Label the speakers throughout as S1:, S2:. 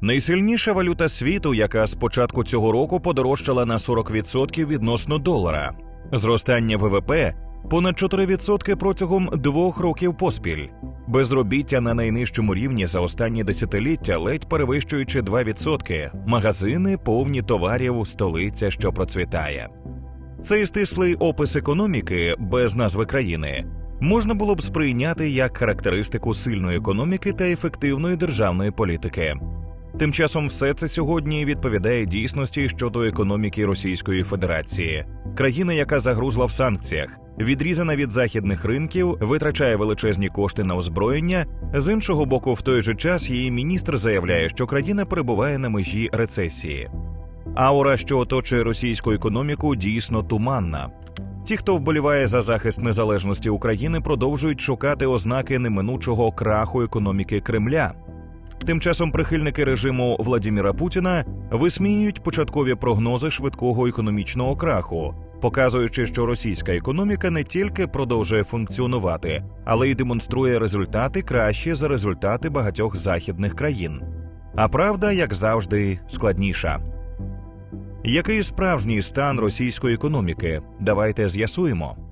S1: Найсильніша валюта світу, яка з початку цього року подорожчала на 40% відносно долара, зростання ВВП понад 4% протягом двох років поспіль, безробіття на найнижчому рівні за останні десятиліття, ледь перевищуючи 2%, магазини повні товарів, столиця, що процвітає. Цей стислий опис економіки без назви країни можна було б сприйняти як характеристику сильної економіки та ефективної державної політики. Тим часом все це сьогодні відповідає дійсності щодо економіки Російської Федерації, країна, яка загрузла в санкціях, відрізана від західних ринків, витрачає величезні кошти на озброєння. З іншого боку, в той же час її міністр заявляє, що країна перебуває на межі рецесії. Аура, що оточує російську економіку, дійсно туманна. Ті, хто вболіває за захист незалежності України, продовжують шукати ознаки неминучого краху економіки Кремля. Тим часом прихильники режиму Владіміра Путіна висміюють початкові прогнози швидкого економічного краху, показуючи, що російська економіка не тільки продовжує функціонувати, але й демонструє результати кращі за результати багатьох західних країн. А правда, як завжди, складніша. Який справжній стан російської економіки? Давайте з'ясуємо.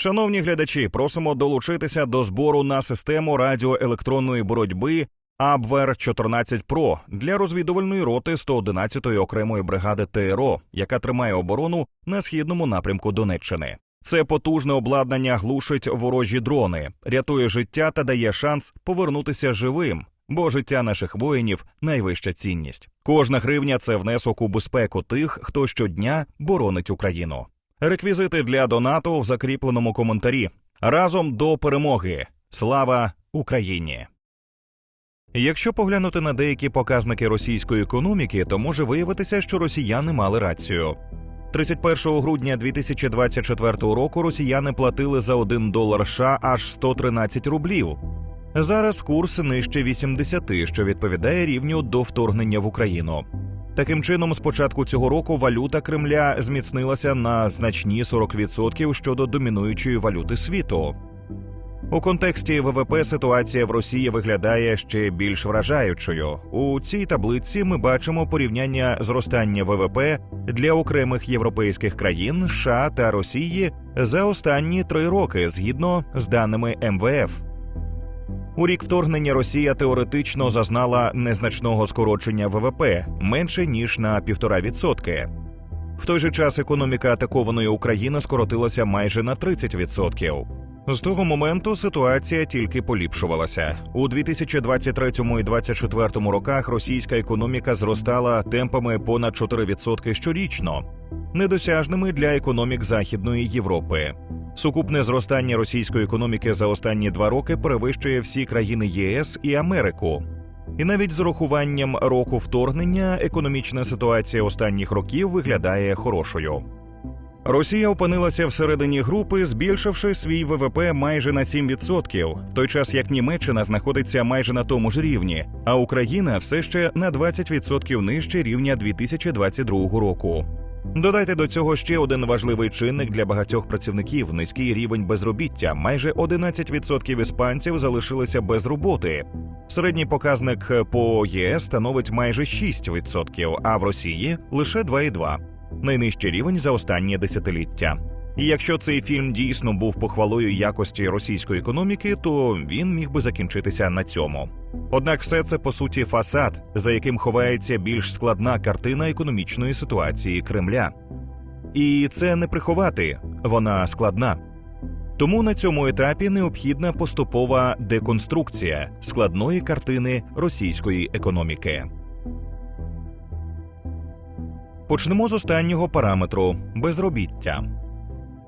S1: Шановні глядачі, просимо долучитися до збору на систему радіоелектронної боротьби Абвер 14 Про для розвідувальної роти 111-ї окремої бригади ТРО, яка тримає оборону на східному напрямку Донеччини. Це потужне обладнання глушить ворожі дрони, рятує життя та дає шанс повернутися живим. Бо життя наших воїнів найвища цінність. Кожна гривня це внесок у безпеку тих, хто щодня боронить Україну. Реквізити для донату в закріпленому коментарі. Разом до перемоги. Слава Україні! Якщо поглянути на деякі показники російської економіки, то може виявитися, що росіяни мали рацію. 31 грудня 2024 року росіяни платили за 1 долар США аж 113 рублів. Зараз курс нижче 80, що відповідає рівню до вторгнення в Україну. Таким чином, з початку цього року валюта Кремля зміцнилася на значні 40% щодо домінуючої валюти світу. У контексті ВВП ситуація в Росії виглядає ще більш вражаючою. У цій таблиці ми бачимо порівняння зростання ВВП для окремих європейських країн США та Росії за останні три роки згідно з даними МВФ. У рік вторгнення Росія теоретично зазнала незначного скорочення ВВП менше ніж на 1,5%. В той же час економіка атакованої України скоротилася майже на 30%. З того моменту ситуація тільки поліпшувалася у 2023 і 2024 роках. Російська економіка зростала темпами понад 4% щорічно, недосяжними для економік Західної Європи. Сукупне зростання російської економіки за останні два роки перевищує всі країни ЄС і Америку. І навіть з урахуванням року вторгнення економічна ситуація останніх років виглядає хорошою. Росія опинилася всередині групи, збільшивши свій ВВП майже на 7%, в той час як Німеччина знаходиться майже на тому ж рівні, а Україна все ще на 20% нижче рівня 2022 року. Додайте до цього ще один важливий чинник для багатьох працівників низький рівень безробіття. Майже 11% іспанців залишилися без роботи. Середній показник по ЄС становить майже 6%, а в Росії лише 2,2% найнижчий рівень за останнє десятиліття. І якщо цей фільм дійсно був похвалою якості російської економіки, то він міг би закінчитися на цьому. Однак, все це по суті фасад, за яким ховається більш складна картина економічної ситуації Кремля. І це не приховати, вона складна. Тому на цьому етапі необхідна поступова деконструкція складної картини російської економіки. Почнемо з останнього параметру безробіття.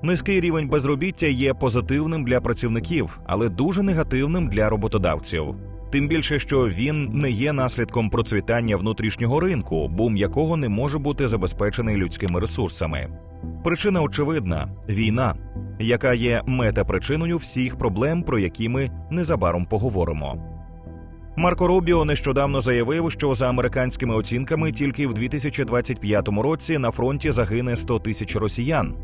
S1: Низький рівень безробіття є позитивним для працівників, але дуже негативним для роботодавців. Тим більше, що він не є наслідком процвітання внутрішнього ринку, бум якого не може бути забезпечений людськими ресурсами. Причина очевидна війна, яка є метапричиною всіх проблем, про які ми незабаром поговоримо. Марко Рубіо нещодавно заявив, що за американськими оцінками тільки в 2025 році на фронті загине 100 тисяч росіян.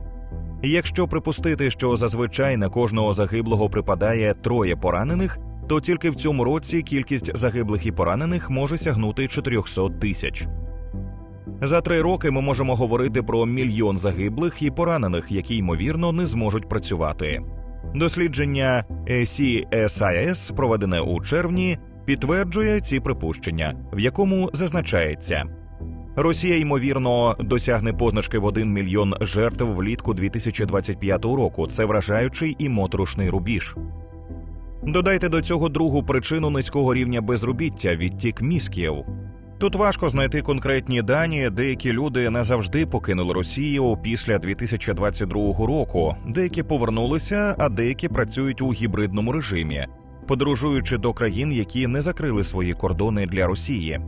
S1: І Якщо припустити, що зазвичай на кожного загиблого припадає троє поранених, то тільки в цьому році кількість загиблих і поранених може сягнути 400 тисяч. За три роки ми можемо говорити про мільйон загиблих і поранених, які ймовірно не зможуть працювати. Дослідження CSIS, проведене у червні, підтверджує ці припущення, в якому зазначається. Росія ймовірно досягне позначки в 1 мільйон жертв влітку 2025 року. Це вражаючий і моторошний рубіж. Додайте до цього другу причину низького рівня безробіття відтік мізків. Тут важко знайти конкретні дані. Деякі люди не завжди покинули Росію після 2022 року. Деякі повернулися, а деякі працюють у гібридному режимі, подорожуючи до країн, які не закрили свої кордони для Росії.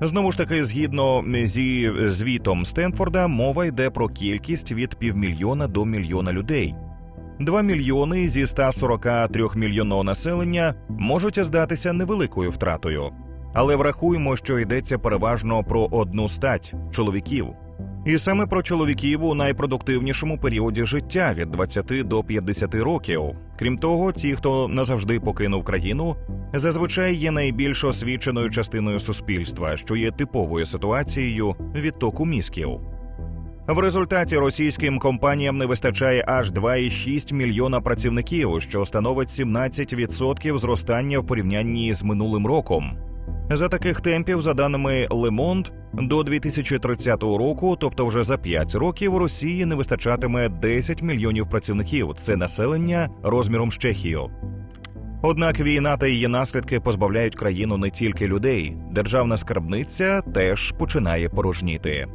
S1: Знову ж таки, згідно зі звітом Стенфорда, мова йде про кількість від півмільйона до мільйона людей. 2 мільйони зі 143 мільйонного населення можуть здатися невеликою втратою, але врахуємо, що йдеться переважно про одну стать чоловіків. І саме про чоловіків у найпродуктивнішому періоді життя від 20 до 50 років. Крім того, ті, хто назавжди покинув країну, зазвичай є найбільш освіченою частиною суспільства, що є типовою ситуацією відтоку мізків. В результаті російським компаніям не вистачає аж 2,6 мільйона працівників, що становить 17% зростання в порівнянні з минулим роком. За таких темпів, за даними Лемонт, до 2030 року, тобто вже за 5 років, Росії не вистачатиме 10 мільйонів працівників. Це населення розміром з Чехію. Однак війна та її наслідки позбавляють країну не тільки людей. Державна скарбниця теж починає порожніти.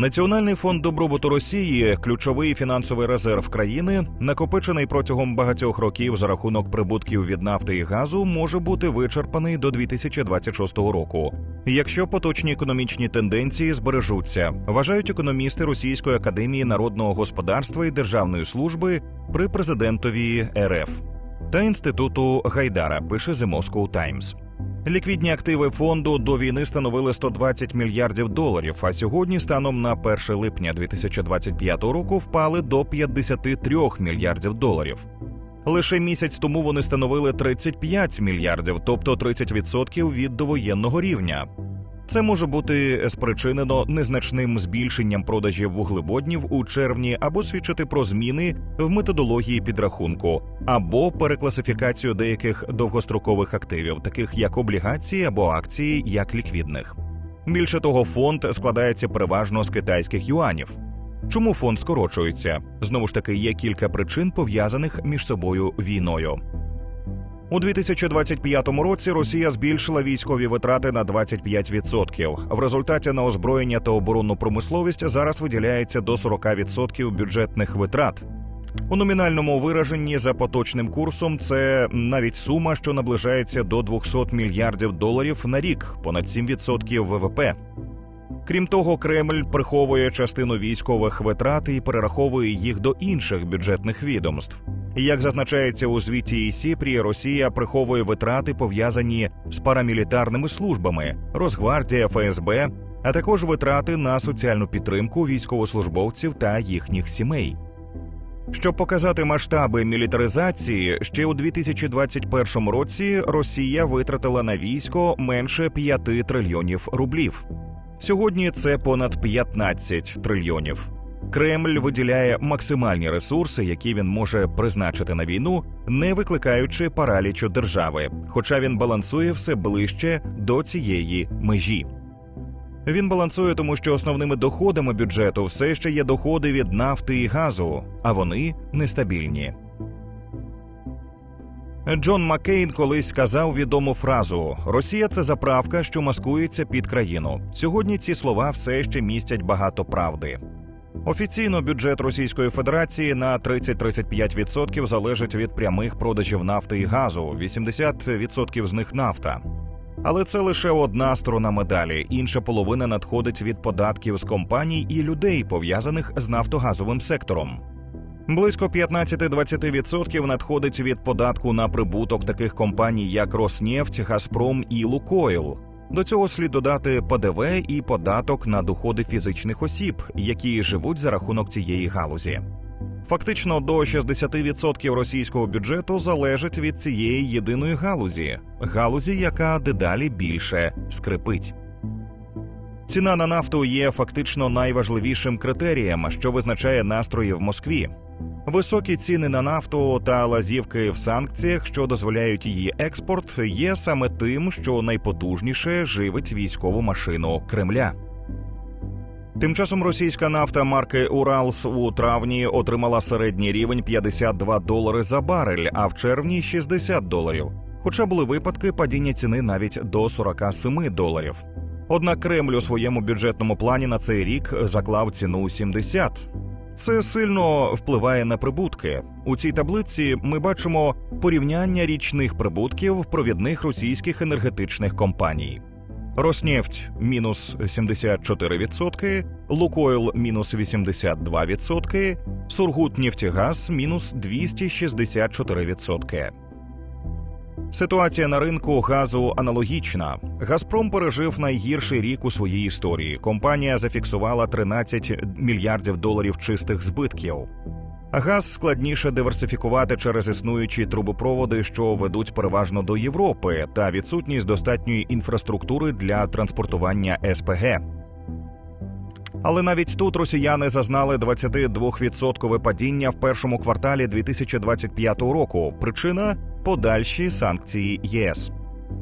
S1: Національний фонд добробуту Росії, ключовий фінансовий резерв країни, накопичений протягом багатьох років за рахунок прибутків від нафти і газу, може бути вичерпаний до 2026 року. Якщо поточні економічні тенденції збережуться, вважають економісти Російської академії народного господарства і державної служби при президентові РФ та інституту Гайдара. Пише The Moscow Times. Ліквідні активи фонду до війни становили 120 мільярдів доларів. А сьогодні, станом на 1 липня 2025 року, впали до 53 мільярдів доларів. Лише місяць тому вони становили 35 мільярдів, тобто 30% від довоєнного рівня. Це може бути спричинено незначним збільшенням продажів вуглеводнів у червні, або свідчити про зміни в методології підрахунку, або перекласифікацію деяких довгострокових активів, таких як облігації або акції, як ліквідних. Більше того, фонд складається переважно з китайських юанів. Чому фонд скорочується? Знову ж таки, є кілька причин пов'язаних між собою війною. У 2025 році Росія збільшила військові витрати на 25%. В результаті на озброєння та оборонну промисловість зараз виділяється до 40% бюджетних витрат. У номінальному вираженні за поточним курсом це навіть сума, що наближається до 200 мільярдів доларів на рік, понад 7% ВВП. Крім того, Кремль приховує частину військових витрат і перераховує їх до інших бюджетних відомств. Як зазначається у звіті ІСІПРІ, Росія приховує витрати, пов'язані з парамілітарними службами, Росгвардія, ФСБ, а також витрати на соціальну підтримку військовослужбовців та їхніх сімей. Щоб показати масштаби мілітаризації, ще у 2021 році Росія витратила на військо менше 5 трильйонів рублів. Сьогодні це понад 15 трильйонів. Кремль виділяє максимальні ресурси, які він може призначити на війну, не викликаючи паралічу держави, хоча він балансує все ближче до цієї межі. Він балансує, тому що основними доходами бюджету все ще є доходи від нафти і газу, а вони нестабільні. Джон Маккейн колись сказав відому фразу: Росія це заправка, що маскується під країну. Сьогодні ці слова все ще містять багато правди. Офіційно бюджет Російської Федерації на 30-35% залежить від прямих продажів нафти і газу, 80% з них нафта. Але це лише одна сторона медалі. Інша половина надходить від податків з компаній і людей, пов'язаних з нафтогазовим сектором. Близько 15-20% надходить від податку на прибуток таких компаній, як Роснефть, Газпром і Лукойл. До цього слід додати ПДВ і податок на доходи фізичних осіб, які живуть за рахунок цієї галузі. Фактично до 60% російського бюджету залежить від цієї єдиної галузі, галузі, яка дедалі більше скрипить. Ціна на нафту є фактично найважливішим критерієм, що визначає настрої в Москві. Високі ціни на нафту та лазівки в санкціях, що дозволяють її експорт, є саме тим, що найпотужніше живить військову машину Кремля. Тим часом російська нафта марки Уралс у травні отримала середній рівень 52 долари за барель, а в червні 60 доларів. Хоча були випадки падіння ціни навіть до 47 доларів. Однак Кремль у своєму бюджетному плані на цей рік заклав ціну 70. Це сильно впливає на прибутки. У цій таблиці ми бачимо порівняння річних прибутків провідних російських енергетичних компаній. Роснефть мінус 74%, Лукойл мінус 82%, Сургутнефтегаз мінус 264%. Ситуація на ринку газу аналогічна. Газпром пережив найгірший рік у своїй історії. Компанія зафіксувала 13 мільярдів доларів чистих збитків. Газ складніше диверсифікувати через існуючі трубопроводи, що ведуть переважно до Європи, та відсутність достатньої інфраструктури для транспортування СПГ. Але навіть тут росіяни зазнали 22% падіння в першому кварталі 2025 року. Причина подальші санкції ЄС.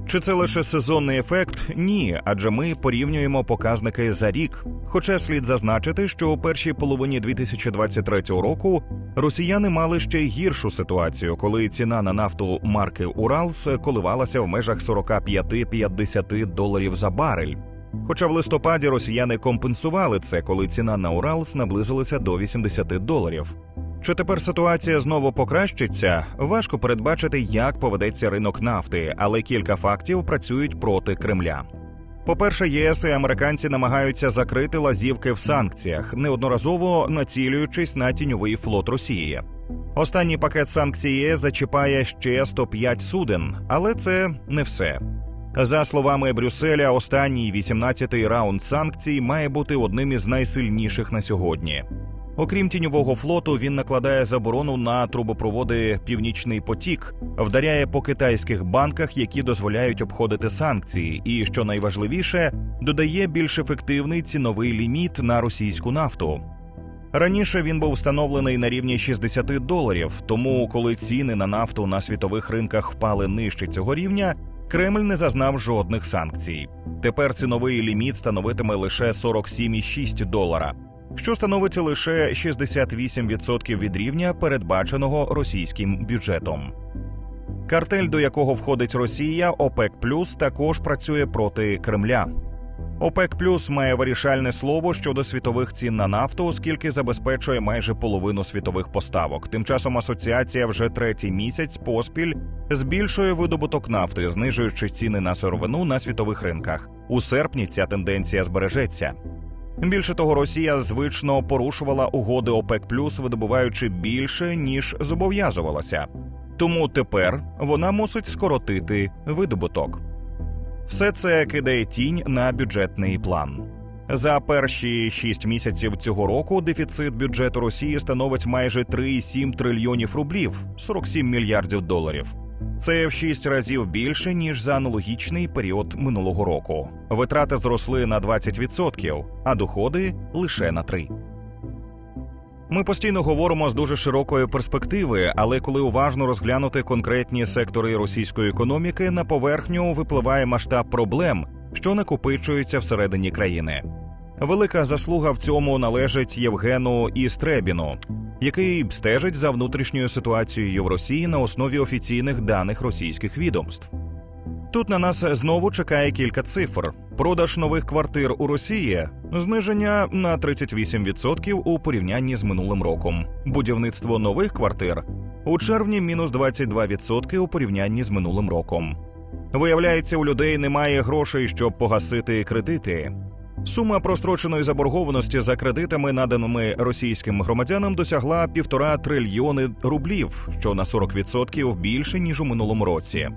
S1: Чи це лише сезонний ефект? Ні, адже ми порівнюємо показники за рік. Хоча слід зазначити, що у першій половині 2023 року росіяни мали ще гіршу ситуацію, коли ціна на нафту марки Уралс коливалася в межах 45-50 доларів за барель. Хоча в листопаді росіяни компенсували це, коли ціна на Уралс наблизилася до 80 доларів. Чи тепер ситуація знову покращиться? Важко передбачити, як поведеться ринок нафти, але кілька фактів працюють проти Кремля. По-перше, ЄС і американці намагаються закрити лазівки в санкціях, неодноразово націлюючись на тіньовий флот Росії. Останній пакет санкцій ЄС зачіпає ще 105 суден, але це не все. За словами Брюсселя, останній 18-й раунд санкцій має бути одним із найсильніших на сьогодні. Окрім тіньового флоту, він накладає заборону на трубопроводи Північний потік, вдаряє по китайських банках, які дозволяють обходити санкції, і що найважливіше, додає більш ефективний ціновий ліміт на російську нафту. Раніше він був встановлений на рівні 60 доларів. Тому, коли ціни на нафту на світових ринках впали нижче цього рівня, Кремль не зазнав жодних санкцій. Тепер ціновий ліміт становитиме лише 47,6 долара що становить лише 68% від рівня, передбаченого російським бюджетом. Картель, до якого входить Росія, ОПЕК Плюс також працює проти Кремля. ОПЕК Плюс має вирішальне слово щодо світових цін на нафту, оскільки забезпечує майже половину світових поставок. Тим часом асоціація вже третій місяць поспіль збільшує видобуток нафти, знижуючи ціни на сировину на світових ринках. У серпні ця тенденція збережеться. Більше того, Росія звично порушувала угоди ОПЕК видобуваючи більше ніж зобов'язувалася. Тому тепер вона мусить скоротити видобуток. Все це кидає тінь на бюджетний план. За перші шість місяців цього року дефіцит бюджету Росії становить майже 3,7 трильйонів рублів 47 мільярдів доларів. Це в шість разів більше ніж за аналогічний період минулого року. Витрати зросли на 20%, а доходи лише на 3%. Ми постійно говоримо з дуже широкої перспективи, але коли уважно розглянути конкретні сектори російської економіки, на поверхню випливає масштаб проблем, що накопичуються всередині країни. Велика заслуга в цьому належить Євгену Істребіну, який стежить за внутрішньою ситуацією в Росії на основі офіційних даних російських відомств. Тут на нас знову чекає кілька цифр: продаж нових квартир у Росії, зниження на 38% у порівнянні з минулим роком, будівництво нових квартир у червні мінус 22% у порівнянні з минулим роком. Виявляється, у людей немає грошей, щоб погасити кредити. Сума простроченої заборгованості за кредитами, наданими російським громадянам, досягла півтора трильйони рублів, що на 40% більше ніж у минулому році.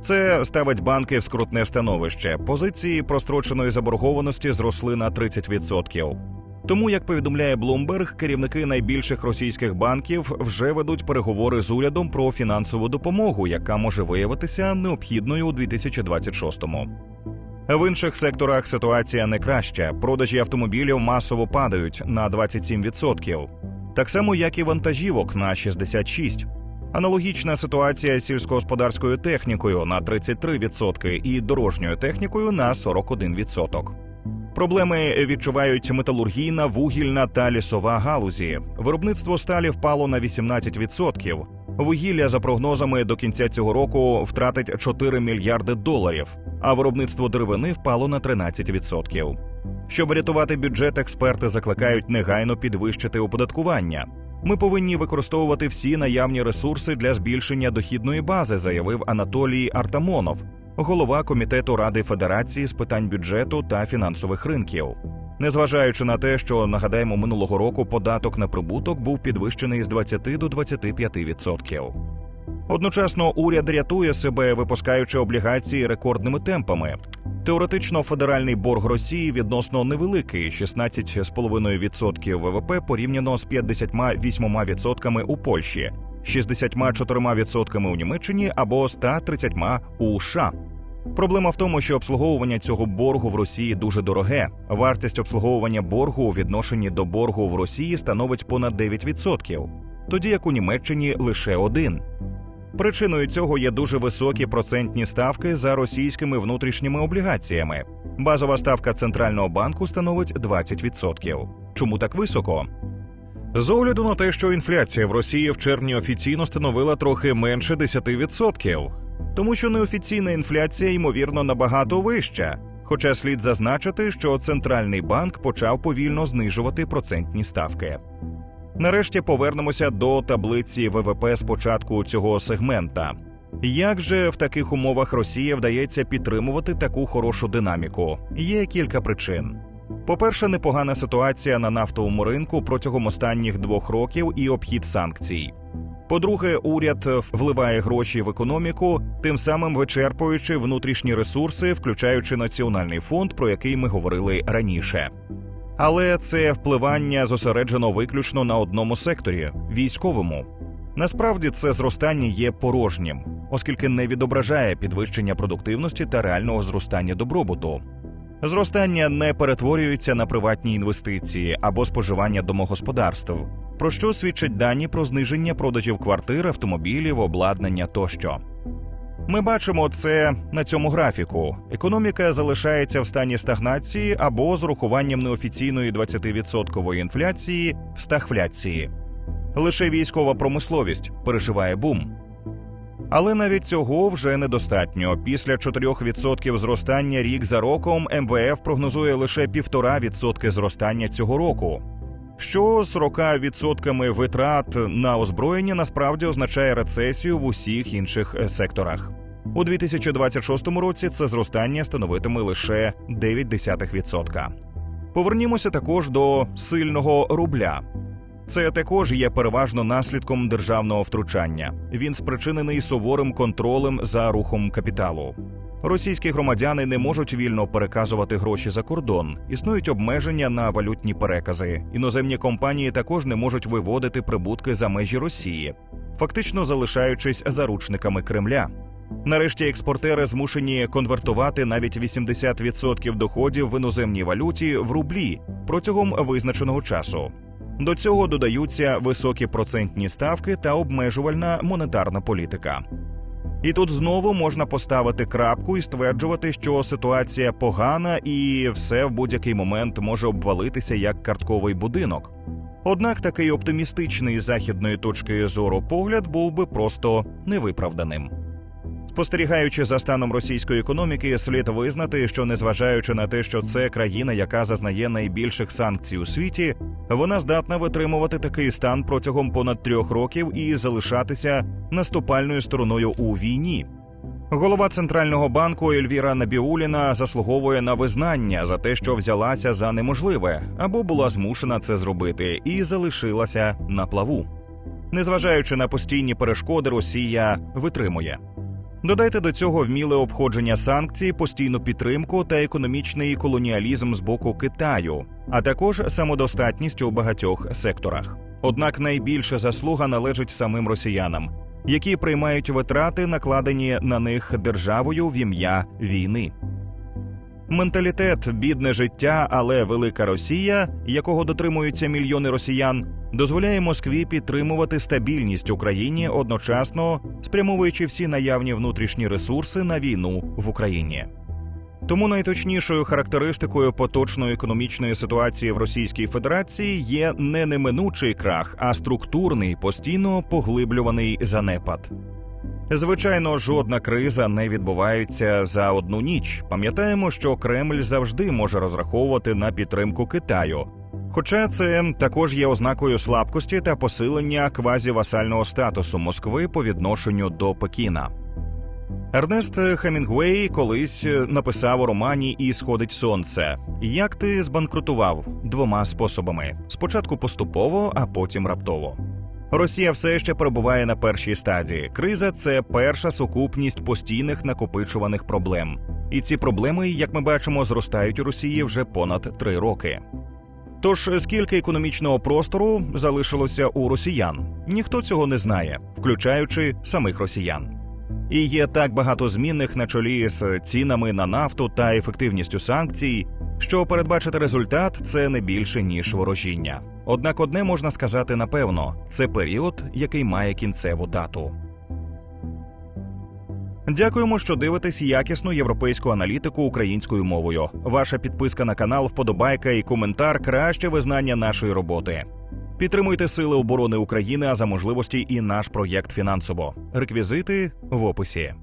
S1: Це ставить банки в скрутне становище. Позиції простроченої заборгованості зросли на 30%. Тому, як повідомляє Bloomberg, керівники найбільших російських банків вже ведуть переговори з урядом про фінансову допомогу, яка може виявитися необхідною у 2026-му. В інших секторах ситуація не краща. Продажі автомобілів масово падають на 27%. так само як і вантажівок на 66%. Аналогічна ситуація з сільськогосподарською технікою на 33% і дорожньою технікою на 41%. Проблеми відчувають металургійна, вугільна та лісова галузі. Виробництво сталі впало на 18%. Вугілля за прогнозами до кінця цього року втратить 4 мільярди доларів, а виробництво деревини впало на 13%. Щоб врятувати бюджет, експерти закликають негайно підвищити оподаткування. Ми повинні використовувати всі наявні ресурси для збільшення дохідної бази, заявив Анатолій Артамонов, голова комітету Ради Федерації з питань бюджету та фінансових ринків. Незважаючи на те, що нагадаємо, минулого року податок на прибуток був підвищений з 20 до 25%. Одночасно уряд рятує себе, випускаючи облігації рекордними темпами. Теоретично федеральний борг Росії відносно невеликий 16,5% ВВП порівняно з 58% у Польщі, 64% у Німеччині або 130% у США. Проблема в тому, що обслуговування цього боргу в Росії дуже дороге. Вартість обслуговування боргу у відношенні до боргу в Росії становить понад 9%, тоді як у Німеччині лише один. Причиною цього є дуже високі процентні ставки за російськими внутрішніми облігаціями. Базова ставка центрального банку становить 20%. Чому так високо? З огляду на те, що інфляція в Росії в червні офіційно становила трохи менше 10%, тому що неофіційна інфляція ймовірно набагато вища. Хоча слід зазначити, що центральний банк почав повільно знижувати процентні ставки. Нарешті повернемося до таблиці ВВП з початку цього сегмента. Як же в таких умовах Росія вдається підтримувати таку хорошу динаміку? Є кілька причин. По-перше, непогана ситуація на нафтовому ринку протягом останніх двох років і обхід санкцій. По-друге, уряд вливає гроші в економіку, тим самим вичерпуючи внутрішні ресурси, включаючи національний фонд, про який ми говорили раніше. Але це впливання зосереджено виключно на одному секторі військовому. Насправді це зростання є порожнім, оскільки не відображає підвищення продуктивності та реального зростання добробуту. Зростання не перетворюється на приватні інвестиції або споживання домогосподарств, про що свідчать дані про зниження продажів квартир, автомобілів, обладнання тощо. Ми бачимо це на цьому графіку. Економіка залишається в стані стагнації або з урахуванням неофіційної 20% інфляції в стагфляції. Лише військова промисловість переживає бум. Але навіть цього вже недостатньо. Після 4% зростання рік за роком МВФ прогнозує лише 1,5% зростання цього року, що з 40% витрат на озброєння насправді означає рецесію в усіх інших е, секторах. У 2026 році це зростання становитиме лише 0,9%. Повернімося також до сильного рубля. Це також є переважно наслідком державного втручання. Він спричинений суворим контролем за рухом капіталу. Російські громадяни не можуть вільно переказувати гроші за кордон. Існують обмеження на валютні перекази. Іноземні компанії також не можуть виводити прибутки за межі Росії, фактично залишаючись заручниками Кремля. Нарешті експортери змушені конвертувати навіть 80% доходів в іноземній валюті в рублі протягом визначеного часу. До цього додаються високі процентні ставки та обмежувальна монетарна політика. І тут знову можна поставити крапку і стверджувати, що ситуація погана і все в будь-який момент може обвалитися як картковий будинок. Однак такий оптимістичний західної точки зору погляд був би просто невиправданим. Спостерігаючи за станом російської економіки, слід визнати, що незважаючи на те, що це країна, яка зазнає найбільших санкцій у світі, вона здатна витримувати такий стан протягом понад трьох років і залишатися наступальною стороною у війні. Голова центрального банку Ельвіра Набіуліна заслуговує на визнання за те, що взялася за неможливе або була змушена це зробити, і залишилася на плаву. Незважаючи на постійні перешкоди, Росія витримує. Додайте до цього вміле обходження санкцій, постійну підтримку та економічний колоніалізм з боку Китаю, а також самодостатність у багатьох секторах. Однак найбільша заслуга належить самим росіянам, які приймають витрати, накладені на них державою в ім'я війни. Менталітет, бідне життя, але велика Росія, якого дотримуються мільйони росіян, дозволяє Москві підтримувати стабільність Україні одночасно спрямовуючи всі наявні внутрішні ресурси на війну в Україні. Тому найточнішою характеристикою поточної економічної ситуації в Російській Федерації є не неминучий крах, а структурний, постійно поглиблюваний занепад. Звичайно, жодна криза не відбувається за одну ніч. Пам'ятаємо, що Кремль завжди може розраховувати на підтримку Китаю. Хоча це також є ознакою слабкості та посилення квазівасального статусу Москви по відношенню до Пекіна. Ернест Хемінгуей колись написав у романі І сходить сонце. Як ти збанкрутував двома способами: спочатку поступово, а потім раптово. Росія все ще перебуває на першій стадії. Криза це перша сукупність постійних накопичуваних проблем. І ці проблеми, як ми бачимо, зростають у Росії вже понад три роки. Тож скільки економічного простору залишилося у росіян? Ніхто цього не знає, включаючи самих росіян. І є так багато змінних на чолі з цінами на нафту та ефективністю санкцій, що передбачити результат це не більше ніж ворожіння. Однак одне можна сказати напевно: це період, який має кінцеву дату. Дякуємо, що дивитесь якісну європейську аналітику українською мовою. Ваша підписка на канал, вподобайка і коментар краще визнання нашої роботи. Підтримуйте Сили оборони України, а за можливості і наш проєкт фінансово. Реквізити в описі.